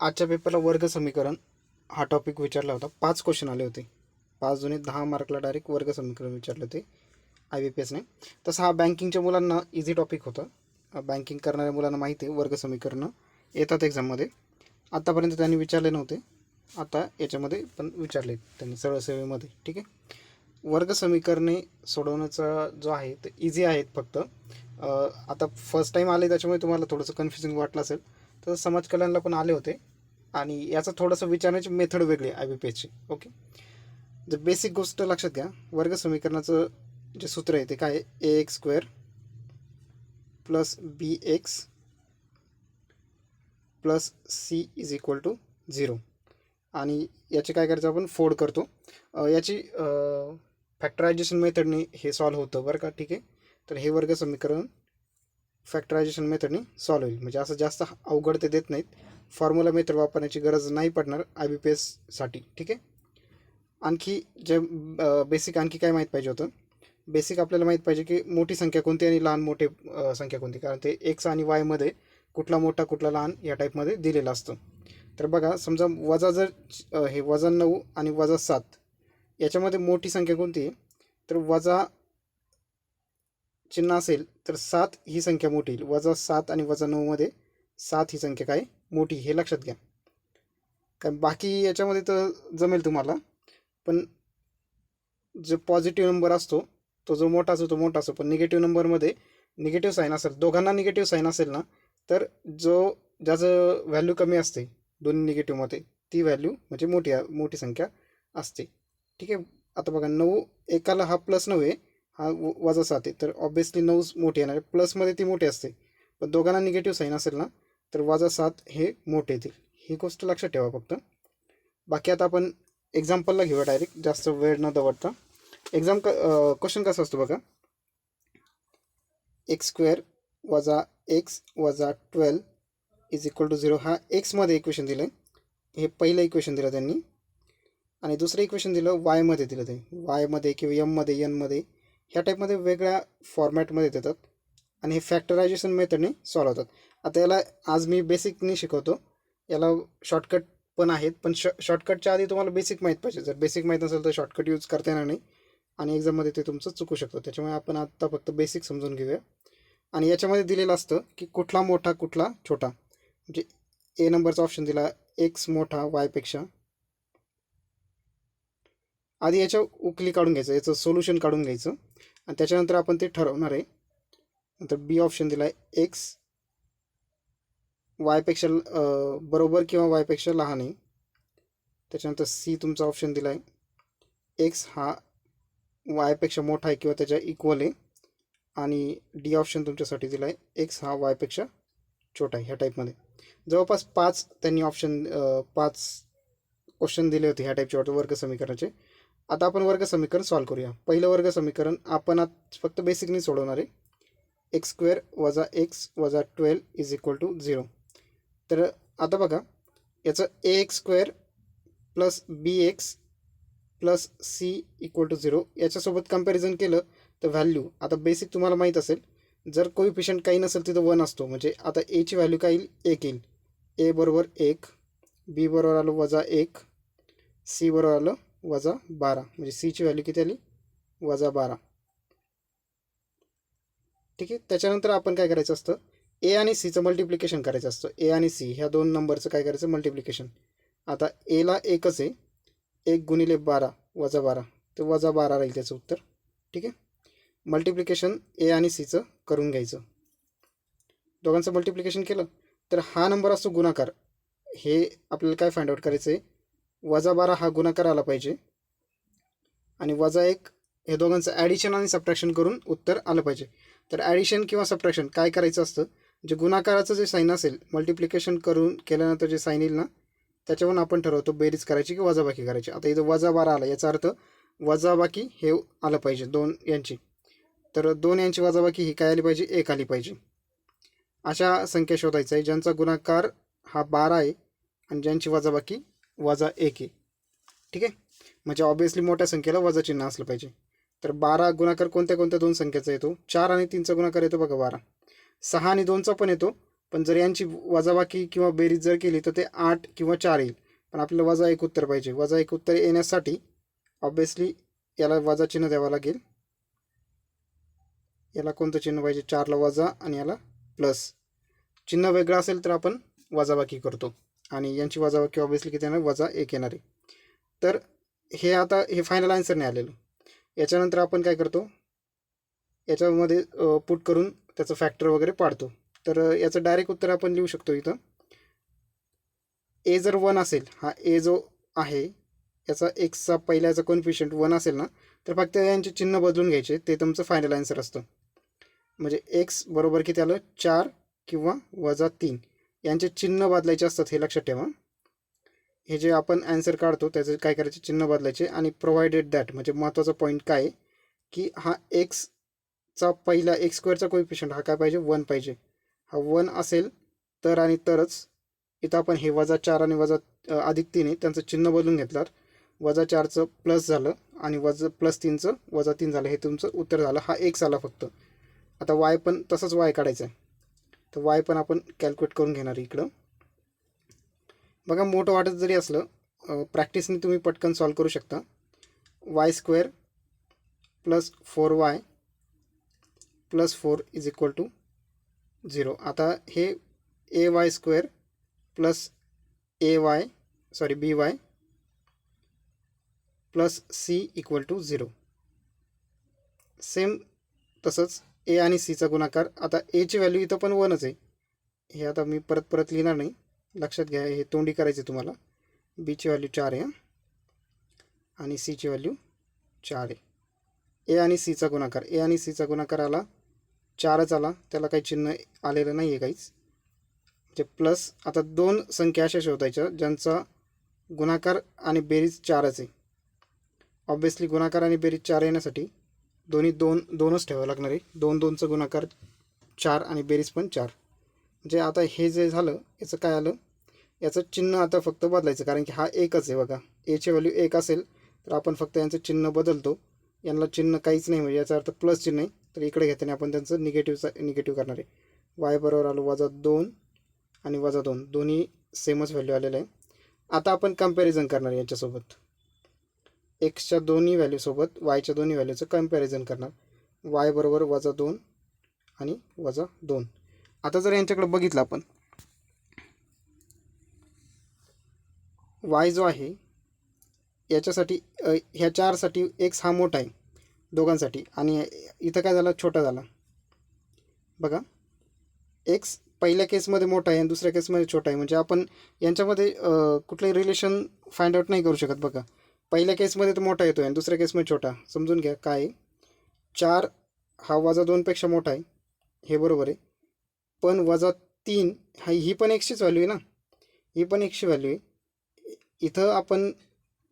आजच्या पेपरला वर्ग समीकरण हा टॉपिक विचारला होता. पाच क्वेश्चन आले होते. पाच जुने दहा मार्कला डायरेक्ट वर्ग समीकरण विचारले होते. आय बी पी एसने तसं हा बँकिंगच्या मुलांना इझी टॉपिक होता. बँकिंग करणाऱ्या मुलांना माहिती आहे वर्ग समीकरणं येतात एक्झाममध्ये आत्तापर्यंत त्यांनी विचारले नव्हते. आता याच्यामध्ये पण विचारले त्यांनी सरळ सेवेमध्ये ठीक आहे? वर्ग समीकरणे सोडवण्याचा जो आहे ते इझी आहेत फक्त. आता फर्स्ट टाईम आले त्याच्यामुळे तुम्हाला थोडंसं कन्फ्युजिंग वाटलं असेल. तर समाज कल्याणला पण आले होते. आणि याचं थोडंसं विचारण्याची मेथड वेगळी आहे आय बी पी एची ओके? जर बेसिक गोष्ट लक्षात घ्या. वर्ग समीकरणाचं जे सूत्र आहे ते काय A X square plus B X plus C is equal to zero आणि याचे काय करायचं आपण? फोड करतो. याची फॅक्टरायझेशन मेथडने हे सॉल्व होतं बरं का? ठीक आहे? तर हे वर्ग समीकरण फॅक्टरायझेशन मेथडने सॉल्व होईल. म्हणजे असं जास्त अवघड ते देत नाहीत. फॉर्म्युला मेथड वापरण्याची गरज नाही पडणार आय बी पी एससाठी ठीक आहे? आणखी जे बेसिक आणखी काय माहीत पाहिजे होतं? बेसिक आपल्याला माहीत पाहिजे की मोठी संख्या कोणती आणि लहान मोठे संख्या कोणती? कारण ते एक्स आणि वायमध्ये कुठला मोठा कुठला लहान या टाईपमध्ये दिलेला असतो. तर बघा समजा वजा जर हे वजा नऊ आणि वजा सात याच्यामध्ये मोठी संख्या कोणती आहे? तर वजा चिन्ह असेल तर सात ही संख्या मोठी येईल. वजा सात आणि वजा नऊमध्ये सात ही संख्या काय? मोठी हे लक्षात घ्या. कारण बाकी याच्यामध्ये तर जमेल तुम्हाला. पण जो पॉझिटिव्ह नंबर असतो तो जो मोठा असतो तो मोठा असतो. पण निगेटिव्ह नंबरमध्ये निगेटिव्ह साईन असेल दोघांना निगेटिव्ह साईन असेल ना तर जो ज्याचं व्हॅल्यू कमी असते दोन्ही निगेटिव्हमध्ये ती व्हॅल्यू म्हणजे मोठी मोठी संख्या असते. ठीक आहे? आता बघा नऊ एकाला हा प्लस नऊ आहे हा वजा सात आहे. तर ऑब्विसली नऊ मोठी येणार आहे. प्लसमध्ये ती मोठी असते. पण दोघांना निगेटिव्ह साईन असेल ना तर वजा सात हे मोठे येतील. ही गोष्ट लक्षात ठेवा फक्त. बाकी आता आपण एक्झाम्पलला घेऊया डायरेक्ट जास्त वेळ न दवडता. एक्झाम क क्वेश्चन कसा असतो बघा? एक्स स्क्वेअर वजा एक्स वजा twelve is equal to zero हा एक्समध्ये इक्वेशन दिलं आहे हे पहिलं इक्वेशन दिलं त्यांनी. आणि दुसरं इक्वेशन दिलं वायमध्ये दिलं ते वायमध्ये किंवा यममध्ये यनमध्ये ह्या टाईपमध्ये वेगळ्या फॉर्मॅटमध्ये देतात आणि हे फॅक्टरायझेशन मेथडने सॉल्व होतात. आता याला आज मी बेसिकनी शिकवतो. याला शॉर्टकट पण आहेत पण शॉ शॉर्टकटच्या आधी तुम्हाला बेसिक माहीत पाहिजे. जर बेसिक माहीत नसेल तर शॉर्टकट यूज करता येणार नाही. आणि एक्झाममध्ये ते तुमचं चुकू शकतं. त्याच्यामुळे आपण आत्ता फक्त बेसिक समजून घेऊया. आणि याच्यामध्ये दिलेलं असतं की कुठला मोठा कुठला छोटा. म्हणजे ए नंबरचा ऑप्शन दिला एक्स मोठा वायपेक्षा आधी याच्या उकली काढून घ्यायचं. याचं सोल्युशन काढून घ्यायचं. आणि त्याच्यानंतर आपण ते ठरवणार आहे. नंतर बी ऑप्शन दिला आहे. एक्स वायपेक्षा बरोबर किंवा वायपेक्षा लहान आहे. त्याच्यानंतर सी तुमचा ऑप्शन दिला आहे. एक्स हा वायपेक्षा मोठा आहे किंवा त्याच्या इक्वल आहे. आणि डी ऑप्शन तुमच्यासाठी दिला आहे. एक्स हा वायपेक्षा छोटा आहे ह्या टाईपमध्ये जवळपास पाच त्यांनी ऑप्शन पाच क्वेश्चन दिले होते ह्या टाईपचे वाटतं वर्ग समीकरणाचे. आता आपण वर्ग समीकरण सॉल्व करूया. पहिलं वर्ग समीकरण आपण आज फक्त बेसिकनी सोडवणार आहे. एक्स स्क्वेअर वजा एक्स वजा twelve is equal to zero. तर आता बघा याचं A X square plus B X plus C equal to zero याच्यासोबत कंपॅरिझन केलं तर व्हॅल्यू आता बेसिक तुम्हाला माहीत असेल जर कोइफिशियंट काही नसेल तिथं वन असतो म्हणजे आता एची व्हॅल्यू काय येईल? एक येईल. ए बरोबर एक बी बरोबर आलं वजा एक सी बरोबर आलं वजा बारा म्हणजे सीची व्हॅल्यू किती आली? वजा बारा. ठीक आहे? त्याच्यानंतर आपण काय करायचं असतं? ए आणि सीचं मल्टिप्लिकेशन करायचं असतं. ए आणि सी ह्या दोन नंबरचं काय करायचं? मल्टिप्लिकेशन आता एला एकच आहे. एक गुणिले बारा वजा बारा. तर वजा बारा राहील त्याचं उत्तर. ठीक आहे? मल्टिप्लिकेशन ए आणि सीचं करून घ्यायचं. दोघांचं मल्टिप्लिकेशन केलं तर हा नंबर असतो गुणाकार. हे आपल्याला काय फाइंड आउट करायचं आहे वजा बारा हा गुणाकार आला पाहिजे. आणि वजा एक हे दोघांचं ॲडिशन आणि सबट्रॅक्शन करून उत्तर आलं पाहिजे. तर ॲडिशन किंवा सबट्रॅक्शन काय करायचं असतं? जे गुणाकाराचं जे साईन असेल मल्टिप्लिकेशन करून केल्यानंतर जे साईन येईल ना त्याच्यावरून आपण ठरवतो बेरीज करायची की वजाबाकी करायची. आता इथं वजा बारा आला याचा अर्थ वजाबाकी हे आलं पाहिजे दोन यांची. तर दोन यांची वजाबाकी ही काय आली पाहिजे? एक आली पाहिजे. अशा संख्या शोधायचं आहे ज्यांचा गुणाकार हा बारा आहे आणि ज्यांची वजाबाकी वजा एक आहे. ठीक आहे? म्हणजे ऑब्वियसली मोठ्या संख्येला वजा चिन्ह असलं पाहिजे. तर बारा गुणाकार कोणत्या कोणत्या दोन संख्येचा येतो? चार आणि तीनचा गुणाकार येतो बघा बारा. सहा आणि दोनचा पण येतो पण जर यांची वजाबाकी किंवा बेरीज जर केली तर ते आठ किंवा चार येईल. पण आपल्याला वजा एक उत्तर पाहिजे. वजा एक उत्तर येण्यासाठी ऑब्वियसली याला वजा चिन्ह द्यावं लागेल. याला कोणतं चिन्ह पाहिजे? चारला वजा आणि याला प्लस चिन्ह वेगळं असेल तर आपण वजाबाकी करतो. आणि यांची वजाबाकी ऑब्विसली किती येणार? वजा एक येणार आहे. तर हे आता हे फायनल आन्सर नाही आलेलं. याच्यानंतर आपण काय करतो? याच्यामध्ये पुट करून त्याचं फॅक्टर वगैरे पाडतो. तर याचं डायरेक्ट उत्तर आपण लिहू शकतो इथं. ए जर वन असेल हा ए जो आहे याचा एक्सचा पहिल्याचा कॉन्फिशियंट वन असेल ना तर फक्त यांचे चिन्ह बदलून घ्यायचे ते तुमचं फायनल आन्सर असतं. म्हणजे एक्स बरोबर किती आलं? चार किंवा वजा तीन. यांचे चिन्ह बदलायचे असतात हे लक्षात ठेवा. हे जे आपण ॲन्सर काढतो त्याचे काय करायचे? चिन्ह बदलायचे आणि प्रोव्हायडेड दॅट म्हणजे महत्त्वाचा पॉईंट काय? आहे की हा एक्सचा पहिला एक्स स्क्वेअरचा कोइफिशियंट हा काय पाहिजे? वन पाहिजे. हा वन असेल तर आणि तरच इथं आपण हे वजा चार आणि वजा अधिक तीन त्यांचं चिन्ह बदलून घेतलं वजा चारचं प्लस झालं आणि वजा प्लस तीनचं वजा तीन झालं. हे तुमचं उत्तर झालं. हा एक्स आला फक्त. आता वाय पण तसंच वाय काढायचं आहे तर वाय पण आपण कॅल्क्युलेट करून घेणार इकडं. बघा मोठं वाटत जरी असलं प्रॅक्टिसने तुम्ही पटकन सॉल्व करू शकता. Y square plus four Y plus four is equal to zero आता हे A Y square plus A Y sorry B Y plus C equal to zero same तसंच ए आणि सीचा गुणाकार. आता एची व्हॅल्यू इथं पण वनच आहे. हे आता मी परत परत लिहिणार नाही. लक्षात घ्या हे तोंडी करायचे तुम्हाला. बीची व्हॅल्यू चार आहे आणि सीची व्हॅल्यू चार आहे. ए आणि सीचा गुणाकार. ए आणि सीचा गुणाकार आला चारच आला त्याला काही चिन्ह आलेलं नाही आहे काहीच. म्हणजे प्लस आता दोन संख्या अशा शोधायच्या ज्यांचा गुणाकार आणि बेरीज चारच आहे. ऑब्विसली गुणाकार आणि बेरीज चार येण्यासाठी दोन्ही दोन दोनच ठेवावं लागणार आहे. दोन दोनचं गुणाकार चार आणि बेरीज पण चार. म्हणजे आता हे जे झालं याचं काय आलं? याचं चिन्ह आता फक्त बदलायचं कारण की हा एकच आहे बघा. एची व्हॅल्यू एक असेल तर आपण फक्त यांचं चिन्ह बदलतो. यांना चिन्ह काहीच नाही म्हणजे याचा अर्थ प्लस चिन्ह आहे. तर इकडे घेताना आपण त्यांचं निगेटिव्हचा निगेटिव्ह करणार आहे. वाय बरोबर आलो वजा दोन आणि वजा दोन. दोन्ही सेमच व्हॅल्यू आलेलं आहे. आता आपण कंपॅरिझन करणार आहे याच्यासोबत एक्सच्या दोन्ही व्हॅल्यूसोबत वायच्या दोन्ही व्हॅल्यूचं कंपॅरिझन करणार. वाय बरोबर वजा दोन आणि वजा दोन. आता जर यांच्याकडे बघितलं आपण. वाय जो आहे याच्यासाठी ह्या चारसाठी एक्स हा मोठा आहे दोघांसाठी. आणि इथं काय झालं? छोटा झाला. बघा. एक्स पहिल्या केसमध्ये मोठा आहे आणि दुसऱ्या केसमध्ये छोटा आहे. म्हणजे आपण यांच्यामध्ये कुठलंही रिलेशन फाइंड आउट नाही करू शकत बघा. पहिल्या केसमध्ये तर मोठा येतो आहे आणि दुसऱ्या केसमध्ये छोटा. समजून घ्या काय आहे. चार हा वाजा दोनपेक्षा मोठा आहे. हे बरोबर आहे. पण वजा तीन हा ही पण एकशेच व्हॅल्यू आहे ना? ही पण एकशे व्हॅल्यू आहे. इथं आपण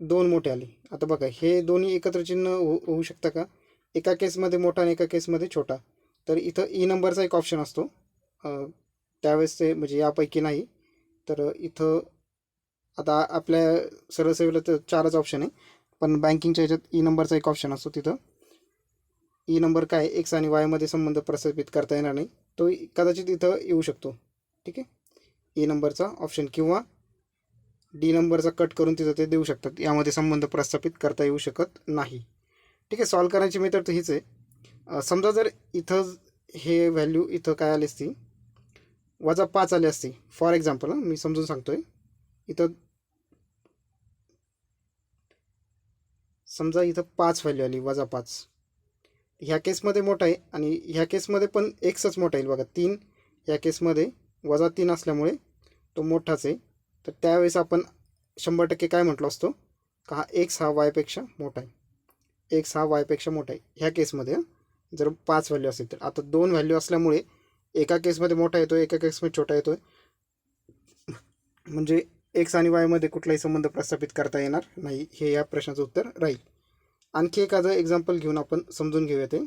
दोन मोठे आले. आता बघा हे दोन्ही एकत्र चिन्ह हो होऊ शकतं का? एका केसमध्ये मोठा आणि एका केसमध्ये छोटा. तर इथं e ई नंबरचा एक ऑप्शन असतो. त्यावेळेस ते म्हणजे यापैकी नाही. तर इथं आता आपल्या सरळ सेवेला तर चारच ऑप्शन आहे. पण बँकिंगच्या ह्याच्यात e ई नंबरचा एक ऑप्शन असतो तिथं. ई नंबर काय एक्स आणि वायमध्ये संबंध प्रस्थापित करता येणार नाही. तो कदाचित इथं येऊ शकतो. ठीक आहे? ई नंबरचा ऑप्शन किंवा डी नंबरचा कट करून तिथं ते देऊ शकतात. यामध्ये संबंध प्रस्थापित करता येऊ शकत नाही. ठीक आहे? सॉल्व करायची मेथड तर हीच आहे. समजा जर इथं हे व्हॅल्यू इथं काय आली असती वजा पाच आली असती. फॉर एक्झाम्पल मी समजून सांगतो आहे इथं समजा इथं पाच व्हॅल्यू आली वजा पाच. ह्या केसमध्ये मोठा आहे आणि ह्या केसमध्ये पण एक्सच मोठा येईल बघा तीन. ह्या केसमध्ये वजा तीन असल्यामुळे तो मोठाच आहे. तर त्यावेळेस आपण शंभर टक्के काय म्हटलो असतो? का हा एक्स हा वायपेक्षा मोठा आहे. एक्स हा वायपेक्षा मोठा आहे. ह्या केसमध्ये जर पाच व्हॅल्यू असेल तर. आता दोन व्हॅल्यू असल्यामुळे एका केसमध्ये मोठा येतो एका केसमध्ये छोटा येतो म्हणजे एक्स आणि वायमध्ये कुठलाही संबंध प्रस्थापित करता येणार नाही. हे या प्रश्नाचं उत्तर राहील. आणखी एखादं एक्झाम्पल घेऊन आपण समजून घेऊया ते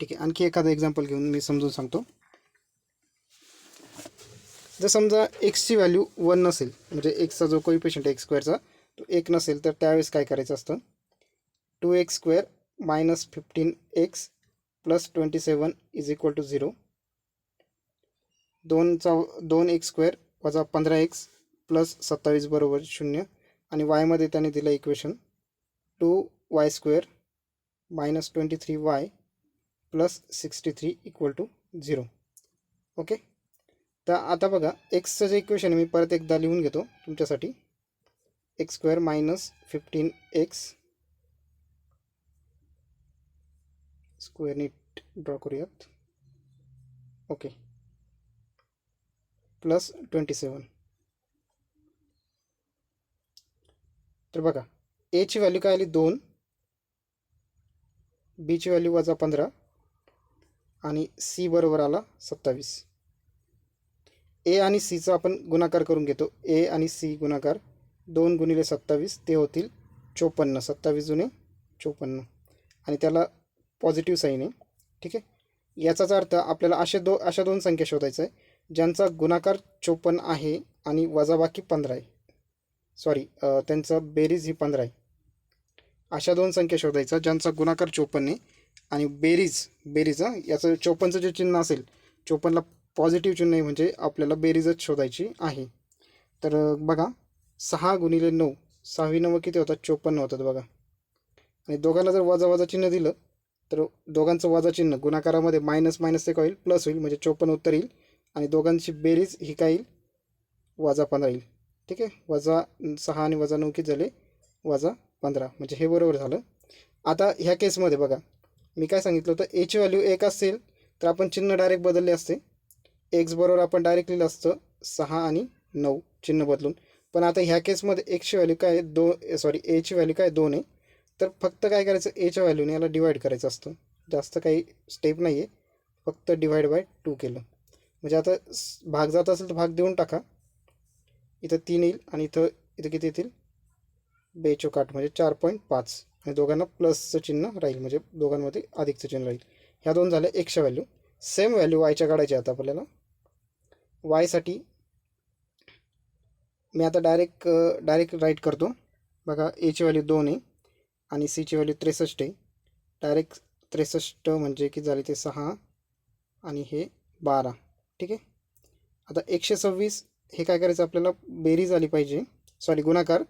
ठीक आहे आणखी एखादं एक्झाम्पल घेऊन मी समजून सांगतो. जर समजा एक्सची व्हॅल्यू वन नसेल म्हणजे एक्सचा जो कोई पेशंट आहे एक्स स्क्वेअरचा तो एक नसेल तर त्यावेळेस काय करायचं असतं? Two X square minus fifteen X plus twenty seven is equal to zero दोनचा दोन एक्स स्क्वेअर वजा पंधरा एक्स प्लस सत्तावीस बरोबर शून्य. आणि वायमध्ये त्याने दिलं equation two Y square minus twenty three Y plus sixty three equal to zero okay तर आता बघा एक्सचं जे इक्वेशन मी परत एकदा लिहून घेतो तुमच्यासाठी. X square minus fifteen X square नीट ड्रॉ करूयात. ओके प्लस ट्वेंटी सेवन तर बघा एची व्हॅल्यू काय आली? दोन. बीची व्हॅल्यू वजा पंधरा. आणि सी बरोबर आला सत्तावीस. ए आणि सीचा आपण गुणाकार करून घेतो. ए आणि सी गुणाकार दोन गुणिले सत्तावीस ते होतील चोपन्न. सत्तावीस जुने चोपन्न. आणि त्याला पॉझिटिव्ह साईन आहे. ठीक आहे? याचाच अर्थ आपल्याला असे दो अशा दोन संख्या शोधायचं आहे. ज्यांचा गुणाकार चोपन्न आहे आणि वजाबाकी पंधरा आहे. सॉरी त्यांचा बेरीज ही पंधरा आहे. अशा दोन संख्या शोधायचा ज्यांचा गुणाकार चोपन्न आहे आणि बेरीज बेरीज हां याचं चोपन्नचं जे चिन्ह असेल चोपन्नला पॉझिटिव्ह चिन्ह आहे म्हणजे आपल्याला बेरीजच शोधायची आहे. तर बघा सहा गुणिले नऊ सहावी नऊ किती होतात? चोपन्न होतात बघा. आणि दोघांना जर वजा वजा चिन्ह दिलं तर दोघांचं वजा चिन्ह गुणाकारामध्ये मायनस मायनस ते काय होईल प्लस होईल म्हणजे चोपन्न उत्तर येईल. आणि दोघांची बेरीज ही काय येईल? वजा पंधरा येईल. ठीक आहे? वजा सहा आणि वजा नऊ किती झाले? वजा पंधरा. म्हणजे हे बरोबर झालं. आता ह्या केसमध्ये बघा. मी काय सांगितलं होतं? एची व्हॅल्यू एक असेल तर आपण चिन्ह डायरेक्ट बदलले असते. एक्स बरोबर आपण डायरेक्ट लिहिलं असतं. सहा आणि नऊ. चिन्ह बदलून. पण आता ह्या केसमध्ये एक्सची व्हॅल्यू काय आहे? दो सॉरी एची व्हॅल्यू काय दोन आहे. तर फक्त काय करायचं? एच्या व्हॅल्यूने याला डिवाईड करायचं असतं. जास्त काही स्टेप नाही आहे फक्त डिवाईड बाय टू केलं. म्हणजे आता भाग जात असेल तर भाग देऊन टाका. इथं तीन येईल आणि इथं इथं किती येतील? बेचोक आठ म्हणजे चार पॉईंट पाच. आणि दोघांना प्लसचं चिन्ह राहील म्हणजे दोघांमध्ये अधिकचं चिन्ह राहील. ह्या दोन झाल्या एकशे व्हॅल्यू सेम व्हॅल्यू वायच्या काढायच्या आता आपल्याला. वायसाठी मी आता डायरेक्ट डायरेक्ट राईट करतो. बघा एची व्हॅल्यू दोन आहे आणि सीची व्हॅल्यू त्रेसष्ट आहे. डायरेक्ट त्रेसष्ट म्हणजे की झाले ते सहा आणि हे बारा. ठीक आहे? आता एकशे सव्वीस हे काय करायचं आपल्याला बेरीज आली पाहिजे. सॉरी गुणाकार.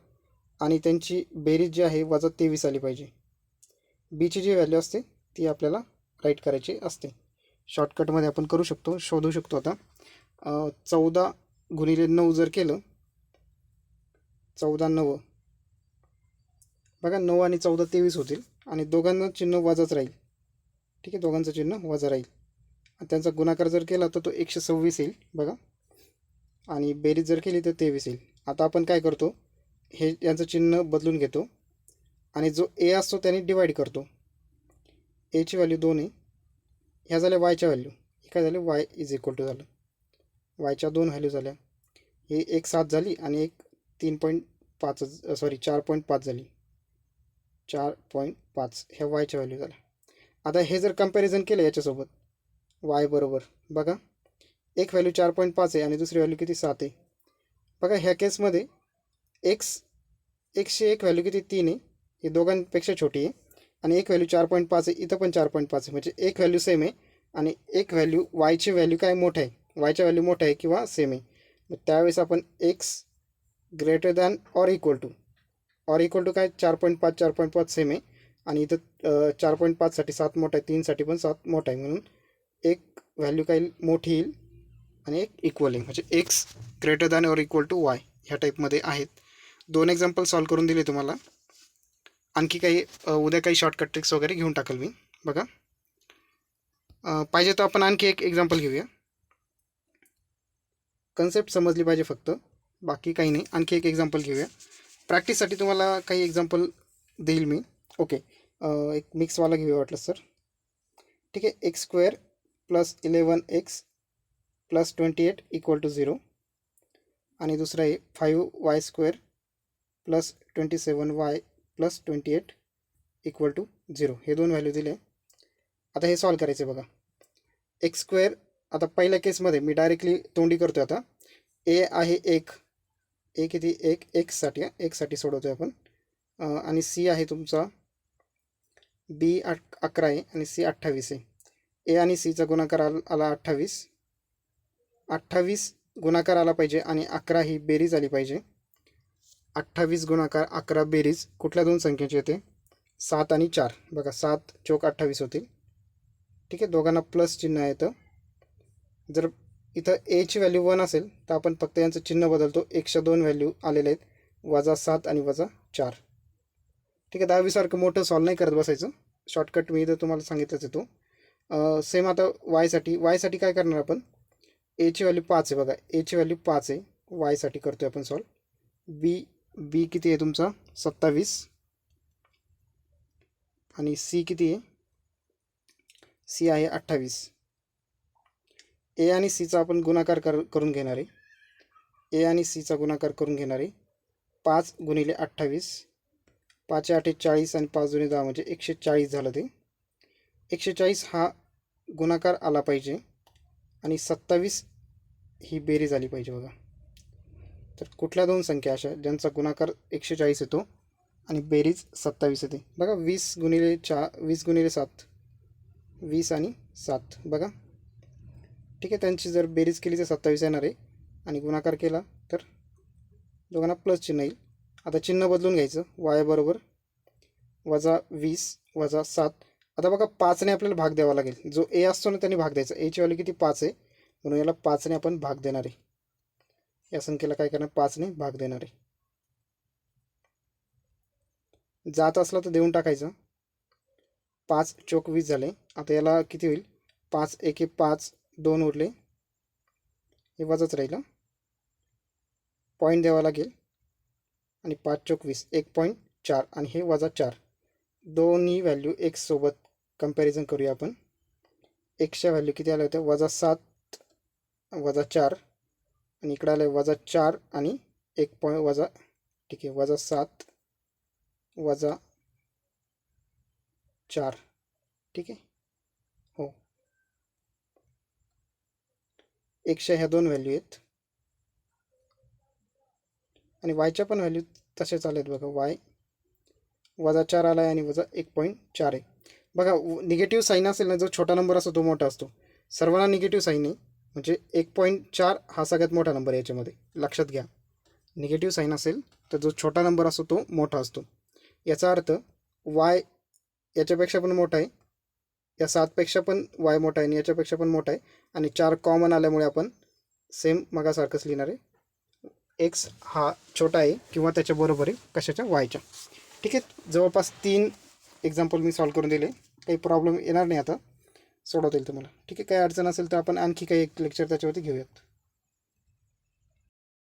आणि त्यांची बेरीज जी आहे वजा तेवीस आली पाहिजे. बीची जी व्हॅल्यू असते ती आपल्याला राईट करायची असते. शॉर्टकटमध्ये आपण करू शकतो शोधू शकतो आता. चौदा गुणिले नऊ जर केलं चौदा नऊ. बघा नऊ आणि चौदा तेवीस होतील. आणि दोघांना चिन्ह वजाच राहील. ठीक आहे दोघांचं चिन्ह वजा राहील. आणि त्यांचा गुणाकार जर केला तर तो एकशे सव्वीस येईल. बघा. आणि बेरीज जर केली तर तेवीस येईल. आता आपण काय करतो? हे यांचं चिन्ह बदलून घेतो आणि जो ए असतो त्याने डिवाईड करतो. एची व्हॅल्यू दोन आहे. ह्या झाल्या वायच्या व्हॅल्यू हे काय झालं? वाय इज इक्वल टू झालं. वायच्या दोन व्हॅल्यू झाल्या. ही एक सात झाली आणि एक तीन पॉईंट पाच सॉरी चार पॉईंट पाच झाली. चार पॉईंट पाच. ह्या वायच्या व्हॅल्यू झाल्या. आता हे जर कंपॅरिझन केलं याच्यासोबत वाय बरोबर. बघा. एक व्हॅल्यू चार पॉईंट पाच आहे आणि दुसरी व्हॅल्यू किती? सात आहे. बघा ह्या केसमध्ये एक्स एकशे एक व्हॅल्यू किती? तीन आहे. ही दोघांपेक्षा छोटी आहे. आणि एक व्हॅल्यू चार पॉईंट पाच आहे. इथं पण चार पॉईंट पाच आहे. म्हणजे एक व्हॅल्यू सेम आहे आणि एक व्हॅल्यू वायची व्हॅल्यू काय मोठं आहे? वायच्या व्हॅल्यू मोठं आहे किंवा सेम आहे. मग त्यावेळेस आपण X greater than or equal to or equal to काय? चार पॉईंट पाच चार पॉईंट पाच सेम आहे. आणि इथं चार पॉईंट पाचसाठी सात मोठा आहे. तीनसाठी पण सात मोठा आहे. म्हणून एक व्हॅल्यू काही मोठी येईल? आणि एक इक्वलिंग म्हणजे X greater than or equal to Y ह्या टाईपमध्ये आहेत. दोन एक्झाम्पल सॉल्व करून दिले तुम्हाला. आणखी काही उद्या काही शॉर्टकट ट्रिक्स वगैरे घेऊन टाकेल मी. बघा. पाहिजे तर आपण आणखी एक एक्झाम्पल घेऊया. कन्सेप्ट समजली पाहिजे फक्त. बाकी काही नाही. आणखी एक एक्झाम्पल घेऊया. प्रॅक्टिससाठी तुम्हाला काही एक्झाम्पल देईल मी. ओके एक मिक्सवाला घेऊया वाटलं सर ठीक आहे. X square plus eleven X plus twenty eight equal to zero आणि दुसरं आहे five Y square plus twenty seven Y plus twenty eight equal to zero हे दोन व्हॅल्यू दिले. आता हे सॉल्व करायचे बघा. एक्स स्क्वेअर आता पहिल्या केसमध्ये मी डायरेक्टली तोंडी करतो आता. ए आहे एक. ए किती? एक. एक्ससाठी एकसाठी सोडवतो आहे आपण. आणि सी आहे तुमचा. बी अक अकरा आहे आणि सी अठ्ठावीस आहे. ए आणि सीचा गुणाकार आला अठ्ठावीस. अठ्ठावीस गुणाकार आला पाहिजे आणि अकरा ही बेरीज आली पाहिजे. अठ्ठावीस गुणाकार अकरा बेरीज कुठल्या दोन संख्येची येते सात आणि चार. बघा सात चौक अठ्ठावीस होतील. ठीक आहे दोघांना प्लस चिन्ह येतं जर इथं एची व्हॅल्यू वन असेल तर आपण फक्त यांचं चिन्ह बदलतो. एकशे दोन व्हॅल्यू आलेले आहेत. वजा सात आणि वजा चार. ठीक आहे दहावीसारखं मोठं सॉल्व नाही करत बसायचं. शॉर्टकट मी इथं तुम्हाला सांगितलंच येतो सेम आता वायसाठी वायसाठी काय करणार आपण? एची व्हॅल्यू पाच आहे बघा. एची व्हॅल्यू पाच आहे. वायसाठी करतो आहे आपण सॉल्व बी बी किती आहे तुमचा? सत्तावीस. आणि सी किती आहे? सी आहे अठ्ठावीस. ए आणि सीचा आपण गुणाकार कर करून घेणार आहे. ए आणि सीचा गुणाकार करून घेणार आहे. पाच गुणिले अठ्ठावीस. पाच आठे चाळीस आणि पाच दुणे दहा म्हणजे एकशे चाळीस झालं ते. एकशे चाळीस हा गुणाकार आला पाहिजे. आणि सत्तावीस ही बेरीज आली पाहिजे बघा. तर कुठल्या दोन संख्या अशा ज्यांचा गुणाकार एकशे चाळीस येतो आणि बेरीज सत्तावीस येते. बघा वीस गुणिले चा वीस गुणिले सात वीस आणि सात. बघा. ठीक आहे त्यांची जर बेरीज केली तर सत्तावीस येणार आहे आणि गुणाकार केला तर दोघांना प्लस चिन्ह येईल. आता चिन्ह बदलून घ्यायचं. वाय बरोबर वजा वीस वजा सात आता बघा पाचने आपल्याला भाग द्यावा लागेल. जो ए असतो ना त्याने भाग द्यायचा. एची व्हॅल्यू किती? पाच आहे. म्हणून याला पाचने आपण भाग देणार आहे. या संख्येला काय करणार? पाचने भाग देणार आहे. जात असला तर देऊन टाकायचं. पाच चोक वीस झाले. आता याला किती होईल? पाच एके पाच दोन उरले. हे वजाच राहील पॉईंट द्यावा लागेल. आणि पाच चोक वीस. एक पॉईंट चार. आणि हे वजा चार. दोन्ही व्हॅल्यू एकसोबत कंपॅरिझन करूया आपण. एक्सच्या व्हॅल्यू किती आल्या होत्या? वजा सात वजा चार आणि इकडं आलं आहे वजा चार आणि एक पॉईंट वजा ठीक आहे वजा सात वजा चार ठीक आहे? हो. एकशे ह्या दोन व्हॅल्यू आहेत. आणि वायच्या पण व्हॅल्यू तसेच आले आहेत बघा. वाय वजा चार आला आहे आणि वजा एक पॉईंट चार आहे बघा निगेटिव्ह साईन असेल ना जो छोटा नंबर असतो तो मोठा असतो. सर्वांना निगेटिव्ह साईन आहे. म्हणजे एक पॉईंट चार हा सगळ्यात मोठा नंबर आहे याच्यामध्ये. लक्षात घ्या. निगेटिव्ह साईन असेल तर जो छोटा नंबर असतो तो मोठा असतो. याचा अर्थ वाय याच्यापेक्षा पण मोठा आहे. या सातपेक्षा पण वाय मोठा आहे आणि याच्यापेक्षा पण मोठा आहे. आणि चार कॉमन आल्यामुळे आपण सेम मगासारखंच लिहिणार आहे. एक्स हा छोटा आहे किंवा त्याच्याबरोबर आहे कशाच्या? वायच्या ठीक आहे? जवळपास तीन एक्झाम्पल मी सॉल्व करून दिले. काही प्रॉब्लेम येणार नाही आता. सोडवता येईल तुम्हाला. ठीक आहे काही अडचण असेल तर आपण आणखी काही एक लेक्चर त्याच्यावरती घेऊयात.